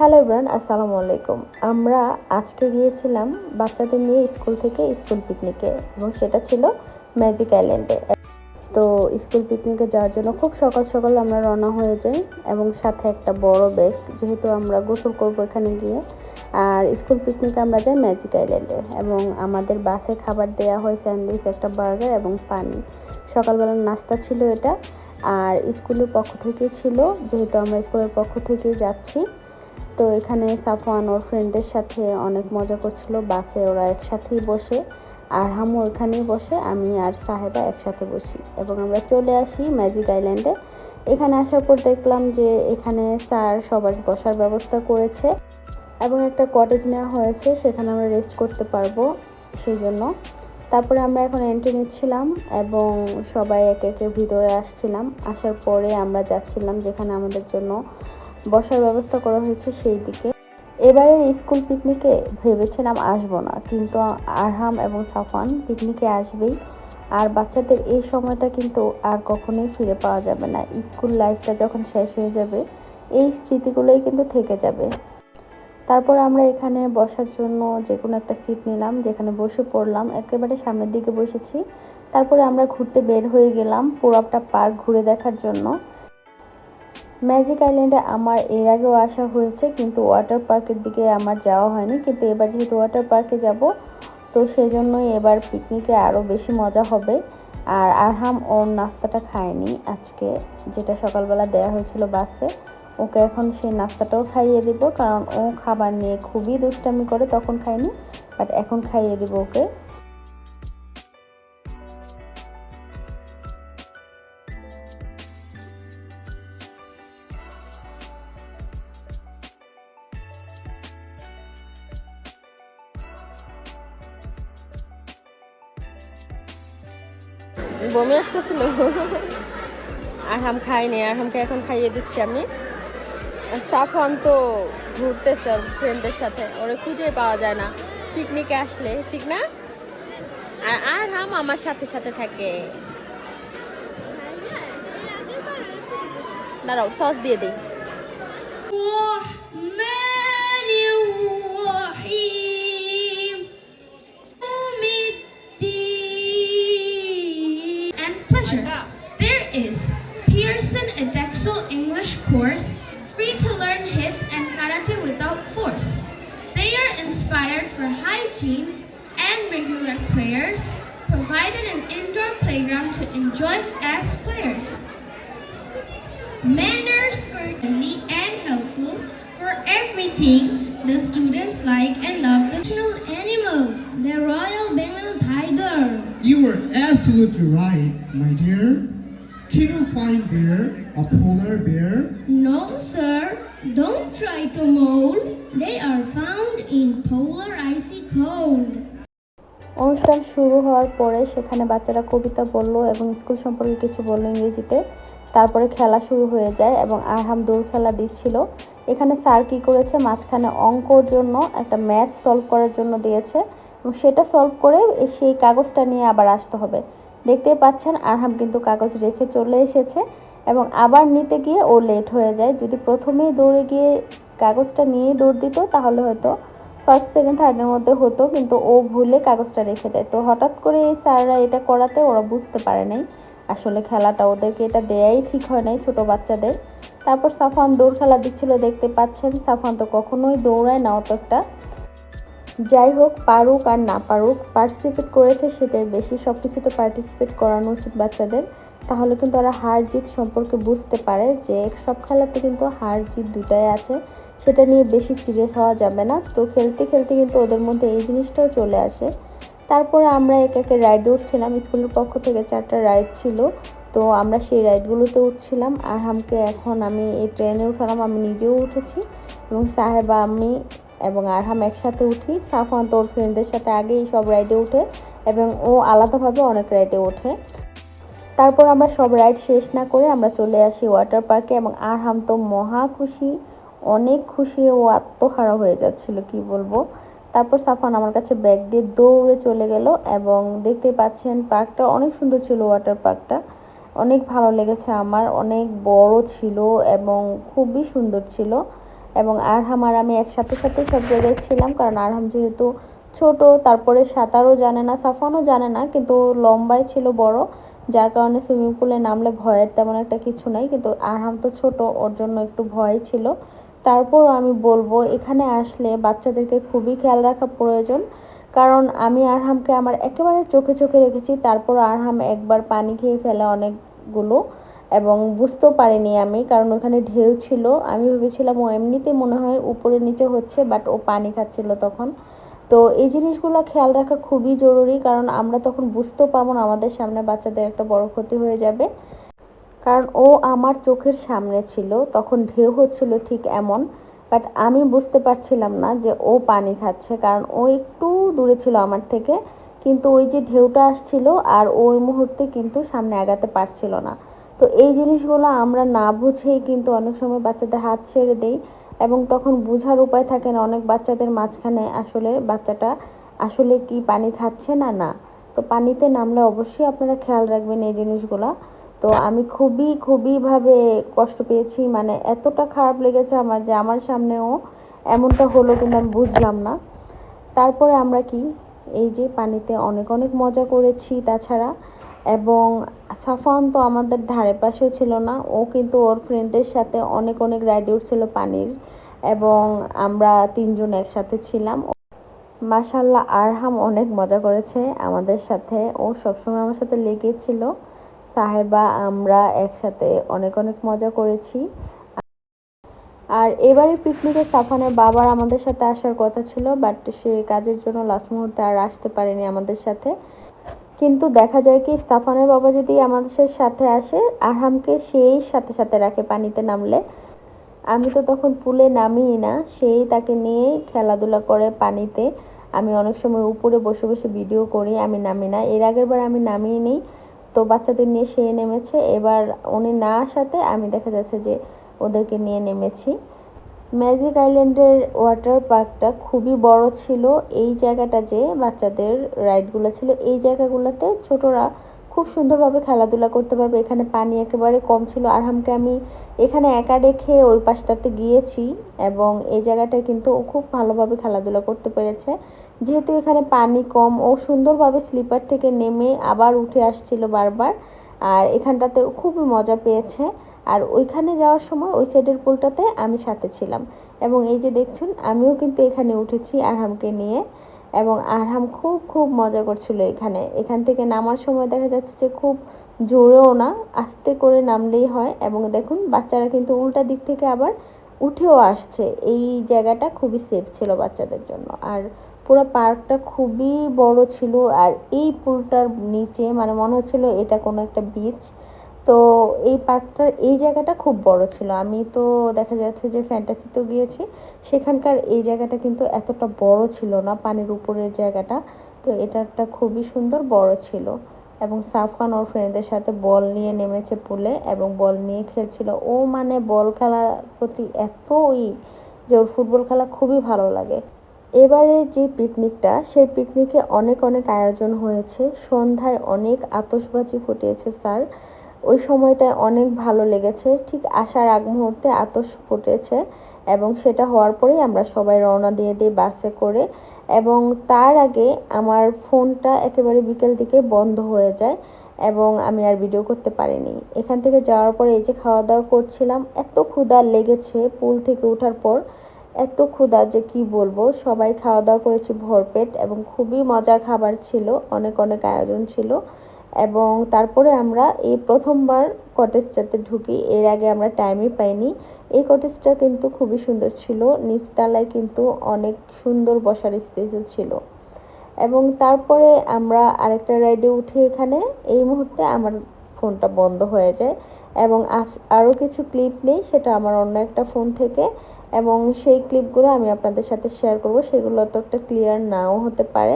Hello Ibran আসসালামু আলাইকুম। আমরা আজকে গিয়েছিলাম বাচ্চাদের নিয়ে স্কুল থেকে স্কুল পিকনিকে এবং সেটা ছিল ম্যাজিক আইল্যান্ডে। তো স্কুল পিকনিকে যাওয়ার জন্য খুব সকাল সকাল আমরা রওনা হয়ে যাই এবং সাথে একটা বড় ব্যাগ যেহেতু আমরা গোসল করব এখানে গিয়ে, আর স্কুল পিকনিকে আমরা যাই ম্যাজিক আইল্যান্ডে এবং আমাদের বাসে খাবার দেওয়া হয় স্যান্ডউইচ, একটা বার্গার এবং পানি। সকালবেলার নাস্তা ছিল এটা, আর স্কুলের পক্ষ থেকে ছিল, যেহেতু আমরা স্কুলের পক্ষ থেকেই যাচ্ছি। তো এখানে সাফওয়ান ওর ফ্রেন্ডদের সাথে অনেক মজা করছিল, বাসে ওরা একসাথেই বসে, আর হামু ওখানেই বসে, আমি আর সাহেবা একসাথে বসি। এবং আমরা চলে আসি ম্যাজিক আইল্যান্ডে এখানে আসার পর দেখলাম যে এখানে স্যার সবার বসার ব্যবস্থা করেছে এবং একটা কটেজ নেওয়া হয়েছে, সেখানে আমরা রেস্ট করতে পারব সেই জন্য তারপরে আমরা এখন এন্ট্রি নিচ্ছিলাম এবং সবাই একে একে ভিতরে আসছিলাম। আসার পরে আমরা যাচ্ছিলাম যেখানে আমাদের জন্য বসার ব্যবস্থা করা হয়েছে সেই দিকে। এবারে স্কুল পিকনিকে ভেবেছিলাম আসব না, কিন্তু আরহাম এবং সাফান পিকনিকে আসবেই। আর বাচ্চাদের এই সময়টা কিন্তু আর কখনোই ফিরে পাওয়া যাবে না। স্কুল লাইফটা যখন শেষ হয়ে যাবে, এই স্মৃতিগুলোই কিন্তু থেকে যাবে। তারপর আমরা এখানে বসার জন্য যে কোনো একটা সিট নিলাম, যেখানে বসে পড়লাম। একেবারে সামনের দিকে বসেছি। তারপরে আমরা ঘুরতে বের হয়ে গেলাম পুরোটা পার্ক ঘুরে দেখার জন্য। ম্যাজিক আইল্যান্ডে আমার এর আগেও আসা হয়েছে, কিন্তু ওয়াটার পার্কের দিকে আমার যাওয়া হয়নি। কিন্তু এবার যেহেতু ওয়াটার পার্কে যাব, তো সেই জন্যই এবার পিকনিকে আরও বেশি মজা হবে। আর আরহাম ওর নাস্তাটা খায়নি আজকে, যেটা সকালবেলা দেওয়া হয়েছিল বাসে। ওকে এখন সেই নাস্তাটাও খাইয়ে দিব, কারণ ও খাবার নিয়ে খুবই দুষ্টামি করে তখন খায়নি বাট এখন খাইয়ে দিব ওকে। বমি আসতেছিল। আরহাম খাইনি আরহামকে এখন খাইয়ে দিচ্ছি আমি। আর সাফওয়ান তো ঘুরতেছে ফ্রেন্ডদের সাথে, ওরে খুঁজে পাওয়া যায় না। পিকনিকে আসলে, ঠিক না? আর আরহাম আমার সাথে সাথে থাকে। দাঁড়াও সস দিয়ে দিই। For hygiene and regular prayers, provided an indoor playground to enjoy as players. Manners courteously and helpful for everything the students like and love the national animal, the Royal Bengal tiger. You were absolutely right, my dear. Can you find there a polar bear? No, sir, don't try to mold. They are found in polar icy cold. অনুষ্ঠান শুরু হওয়ার পরে সেখানে বাচ্চারা কবিতা বলল এবং school সম্পর্কে কিছু বলল ইংরেজিতে। তারপরে খেলা শুরু হয়ে যায় এবং আরহাম দৌড় খেলা দিচ্ছিল। এখানে স্যার কী করেছে? মাঝখানে অঙ্কর জন্য একটা ম্যাথ সলভ করার জন্য দিয়েছে এবং সেটা সলভ করে সেই কাগজটা নিয়ে আবার আসতে হবে। দেখতেই পাচ্ছেন আরহাম কিন্তু কাগজ রেখে চলে এসেছে এবং আবার নিতে গিয়ে ও লেট হয়ে যায়। যদি প্রথমেই দৌড়ে গিয়ে কাগজটা নিয়ে দৌড় দিত, তাহলে হয়তো ফার্স্ট সেকেন্ড থার্ডের মধ্যে হতো, কিন্তু ও ভুলে কাগজটা রেখে দেয়। তো হঠাৎ করে এই স্যাররা এটা করাতে ওরা বুঝতে পারে নাই। আসলে খেলাটা ওদেরকে এটা দেয়াই ঠিক হয় নাই ছোট বাচ্চাদের। তারপর সাফান দৌড় খেলা দিচ্ছিল, দেখতে পাচ্ছেন সাফান তো কখনোই দৌড়ায় না অত একটা। যাই হোক, পারুক আর না পারুক পার্টিসিপেট করেছে সেটাই বেশি সব কিছুতে পার্টিসিপেট করানো উচিত বাচ্চাদের। তাহলে কিন্তু ওরা হার জিত সম্পর্কে বুঝতে পারে যে সব খেলাতে কিন্তু হার জিত দুটাই আছে। সেটা নিয়ে বেশি সিরিয়াস হওয়া যাবে না। তো খেলতে খেলতে কিন্তু ওদের মধ্যে এই জিনিসটাও চলে আসে। তারপরে আমরা একে একে রাইডে উঠছিলাম। স্কুলের পক্ষ থেকে চারটা রাইড ছিল। তো আমরা সেই রাইডগুলোতে উঠছিলাম। আর হামকে এখন আমি এই ট্রেনে উঠালাম। আমি নিজেও উঠেছি এবং সাহেবা, আমি এবং আরহাম একসাথে উঠি। সাফান তোর ফ্রেন্ডদের সাথে আগেই সব রাইডে উঠে এবং ও আলাদাভাবে অনেক রাইডে ওঠে। তারপর আমরা সব রাইড শেষ না করে আমরা চলে আসি ওয়াটার পার্কে এবং আরহাম তো মহা খুশি। অনেক খুশি ও আত্মহারা হয়ে যাচ্ছিল, কি বলব? তারপর সাফান আমার কাছে ব্যাগ দিয়ে দৌড়ে চলে গেল এবং দেখতে পাচ্ছেন পার্কটা অনেক সুন্দর ছিল, ওয়াটার পার্কটা। অনেক ভালো লেগেছে আমার, অনেক বড় ছিল এবং খুবই সুন্দর ছিল। এবং আরহাম আর আমি একসাথে সাথে সব জায়গায় ছিলাম, কারণ আরহাম যেহেতু ছোট, তারপরে সাঁতারও জানে না, সাফানও জানে না, কিন্তু লম্বাই ছিল বড়, যার কারণে সুইমিং পুলে নামলে ভয়ের তেমন একটা কিছু নাই, কিন্তু আরহাম তো ছোট, ওর জন্য একটু ভয় ছিল। তারপর আমি বলব, এখানে আসলে বাচ্চাদেরকে খুবই খেয়াল রাখা প্রয়োজন। কারণ আমি আরহামকে আমার একেবারে চোখে চোখে রেখেছি, তারপর আরহাম একবার পানি খেয়ে ফেলে অনেকগুলো এবং বুঝতেও পারিনি আমি, কারণ ওখানে ঢেউ ছিল। আমি ভেবেছিলাম ও এমনিতে মনে হয় উপরে নিচে হচ্ছে বাট ও পানি খাচ্ছিল তখন। তো এই জিনিসগুলো খেয়াল রাখা খুবই জরুরি, কারণ আমরা তখন বুঝতেও পারব না আমাদের সামনে বাচ্চাদের একটা বড় ক্ষতি হয়ে যাবে। কারণ ও আমার চোখের সামনে ছিল, তখন ঢেউ হচ্ছিল ঠিক এমন বাট আমি বুঝতে পারছিলাম না যে ও পানি খাচ্ছে, কারণ ও একটু দূরে ছিল আমার থেকে, কিন্তু ওই যে ঢেউটা আসছিল আর ওই মুহূর্তে কিন্তু সামনে আগাতে পারছিল না। তো এই জিনিসগুলো আমরা না বুঝেই কিন্তু অনেক সময় বাচ্চাদের হাত ছেড়ে দেই এবং তখন বোঝার উপায় থাকে না অনেক বাচ্চাদের মাঝখানে আসলে বাচ্চাটা আসলে কি পানি খাচ্ছে না না। তো পানিতে নামলে অবশ্যই আপনারা খেয়াল রাখবেন এই জিনিসগুলা। তো আমি খুবই খুবই ভাবে কষ্ট পেয়েছি। মানে এতটা খারাপ লেগেছে আমার যে আমার সামনেও এমনটা হলো কিন্তু আমি বুঝলাম না। তারপরে আমরা কি? এই যে পানিতে অনেক অনেক মজা করেছি তাছাড়া। এবং সাফান তো আমাদের ধারে পাশেও ছিল না। ও কিন্তু ওর ফ্রেন্ডদের সাথে অনেক অনেক রাইডে উঠছিল পানির। এবং আমরা তিনজন একসাথে ছিলাম। মাশাল্লাহ আরহাম অনেক মজা করেছে আমাদের সাথে। ও সবসময় আমার সাথে লেগেছিল সাহেবা, আমরা একসাথে অনেক অনেক মজা করেছি। আর এবারে পিকনিকে সাফানের বাবার আমাদের সাথে আসার কথা ছিল বাট সে কাজের জন্য লাস্ট মুহূর্তে আর আসতে পারেনি আমাদের সাথে। কিন্তু দেখা যায় কি, সাফানের বাবা যদি আমাদের সাথে আসে, আরহামকে সেই সাথে সাথে রাখে পানিতে নামলে। আমি তো তখন পুলে নামিই না, সেই তাকে নিয়ে খেলাধুলা করে পানিতে। আমি অনেক সময় উপরে বসে বসে ভিডিও করি, আমি নামি না। এর আগের বার আমি নামিয়ে নিই তো বাচ্চাদের নিয়ে সে নেমেছে। এবার উনি না আসাতে আমি দেখা যাচ্ছে যে ওদেরকে নিয়ে নেমেছি। ম্যাজিক আইল্যান্ডের ওয়াটার পার্কটা খুবই বড় ছিল। এই জায়গাটা যে বাচ্চাদের রাইডগুলো ছিল, এই জায়গাগুলোতে ছোটরা খুব সুন্দরভাবে খেলাধুলা করতে পারবে। এখানে পানি একেবারে কম ছিল। আরহামকে আমি এখানে একা রেখে ওই পাশটাতে গিয়েছি এবং এই জায়গাটায় কিন্তু খুব ভালোভাবে খেলাধুলা করতে পেরেছে। যেহেতু এখানে পানি কম ও সুন্দরভাবে স্লিপার থেকে নেমে আবার উঠে আসছিল বারবার, আর এখানটাতে খুবই মজা পেয়েছে। আর ওইখানে যাওয়ার সময় ওই সাইডের পুলটাতে আমি সাথে ছিলাম। এবং এই যে দেখছেন, আমিও কিন্তু এখানে উঠেছি আরহামকে নিয়ে। এবং আরহাম খুব খুব মজা করছিল এখানে। এখান থেকে নামার সময় দেখা যাচ্ছে যে খুব জোরেও না, আস্তে করে নামলেই হয়। এবং দেখুন, বাচ্চারা কিন্তু উল্টা দিক থেকে আবার উঠেও আসছে। এই জায়গাটা খুবই সেফ ছিল বাচ্চাদের জন্য। আর পুরো পার্কটা খুবই বড় ছিল আর এই পুলটার নিচে মানে মনে হচ্ছিল এটা কোনো একটা বিচ তো এই পার্কটার, এই জায়গাটা খুব বড় ছিল। আমি তো দেখা যাচ্ছে যে ফ্যান্টাসিতেও গিয়েছি। সেখানকার এই জায়গাটা কিন্তু এতটা বড় ছিল না, পানির উপরের জায়গাটা। তো এটা একটা খুবই সুন্দর বড় ছিল। এবং সাফান ওর ফ্রেন্ডদের সাথে বল নিয়ে নেমেছে পুলে এবং বল নিয়ে খেলছিল। ও মানে বল খেলার প্রতি এতই যে ওর ফুটবল খেলা খুবই ভালো লাগে। এবারে যে পিকনিকটা সেই পিকনিকে অনেক অনেক আয়োজন হয়েছে। সন্ধ্যায় অনেক আতশবাজি ফুটিয়েছে স্যার। ওই সময়টায় অনেক ভালো লেগেছে। ঠিক আসার আগ মুহূর্তে আতস ফুটেছে এবং সেটা হওয়ার পরেই আমরা সবাই রওনা দিয়ে দিই বাসে করে। এবং তার আগে আমার ফোনটা একেবারে বিকেল দিকে বন্ধ হয়ে যায় এবং আমি আর ভিডিও করতে পারিনি। এখান থেকে যাওয়ার পরে এই যে খাওয়া দাওয়া করছিলাম, এত ক্ষুধা লেগেছে পুল থেকে ওঠার পর, এত ক্ষুধা যে কি বলব? সবাই খাওয়া দাওয়া করেছি ভরপেট এবং খুবই মজার খাবার ছিল, অনেক অনেক আয়োজন ছিল এবং তারপরে আমরা এই প্রথমবার কটেজটাতে ঢুকি, এর আগে আমরা টাইমই পাইনি। এই কটেজটা কিন্তু খুবই সুন্দর ছিল। নিচতলায় কিন্তু অনেক সুন্দর বসার স্পেসও ছিল। এবং তারপরে আমরা আরেকটা রাইডে উঠি এখানে এই মুহূর্তে আমার ফোনটা বন্ধ হয়ে যায় এবং আরও কিছু ক্লিপ নেই, সেটা আমার অন্য একটা ফোন থেকে। এবং সেই ক্লিপগুলো আমি আপনাদের সাথে শেয়ার করব, সেগুলো তো একটা ক্লিয়ার নাও হতে পারে।